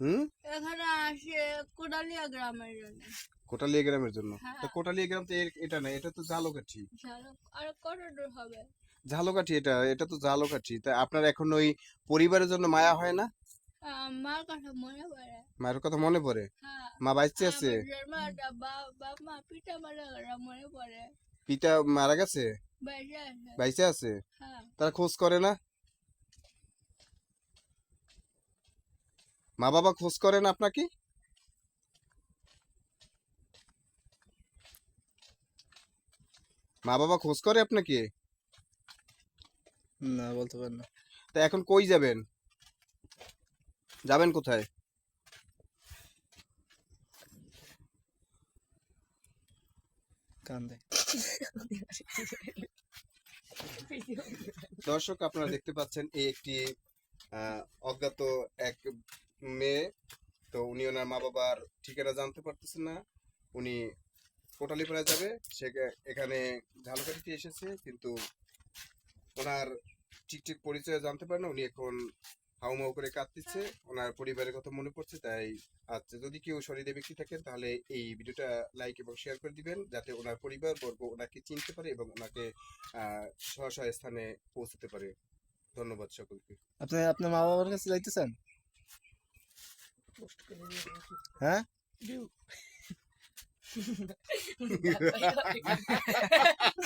হুম? এখানে আসে কোদালিয়া গ্রামের জন্য। কোটালিয়া গ্রামের জন্য? হ্যাঁ। কোটালিয়া গ্রাম তো এটা না এটা তো জালোকাঠি আর কত দূর হবে। ঝালকাঠি এটা এটা তো জালোকাঠি তা আপনার এখন ওই পরিবারের জন্য মায়া হয় না? পড়ে। মায়ের কথা মনে পড়ে? হ্যাঁ। মা বাঁচতে আছে? পিতা মারা গেছে বাইচে আছে? হ্যাঁ। তারা খোঁজ করে না? মা বাবা খোঁজ করেন আপনাকে? মা বাবা খোঁজ করে আপনাকে? না বলতে পারেন না। তা এখন কই যাবেন? যাবেন কোথায়? কান্দে। দর্শক আপনারা দেখতে পাচ্ছেন এই একটি আহ, অজ্ঞাত এক মেয়ে, তো উনি ওনার মা বাবার ঠিকানা জানতে পারতেছেন না। উনি কোটালিপাড়ায় যাবে, সে এখানে ঝালকাঠিতে এসেছে, কিন্তু ওনার ঠিক ঠিক পরিচয় জানতে পারে না। উনি এখন হাউমাউ করে কাঁদতেছে, ওনার পরিবারের কথা মনে পড়ছে, তাই আচ্ছা যদি কেউ শরীরে ব্যক্তি থাকেন, তাহলে এই ভিডিওটা লাইক এবং শেয়ার করে দিবেন, যাতে ওনার পরিবার বর্গ ওনাকে চিনতে পারে এবং ওনাকে স্ব স্থানে পৌঁছতে পারে। ধন্যবাদ সকলকে। আপনি আপনার মা বাবার কাছে যাইতেছেন? হ্যাঁ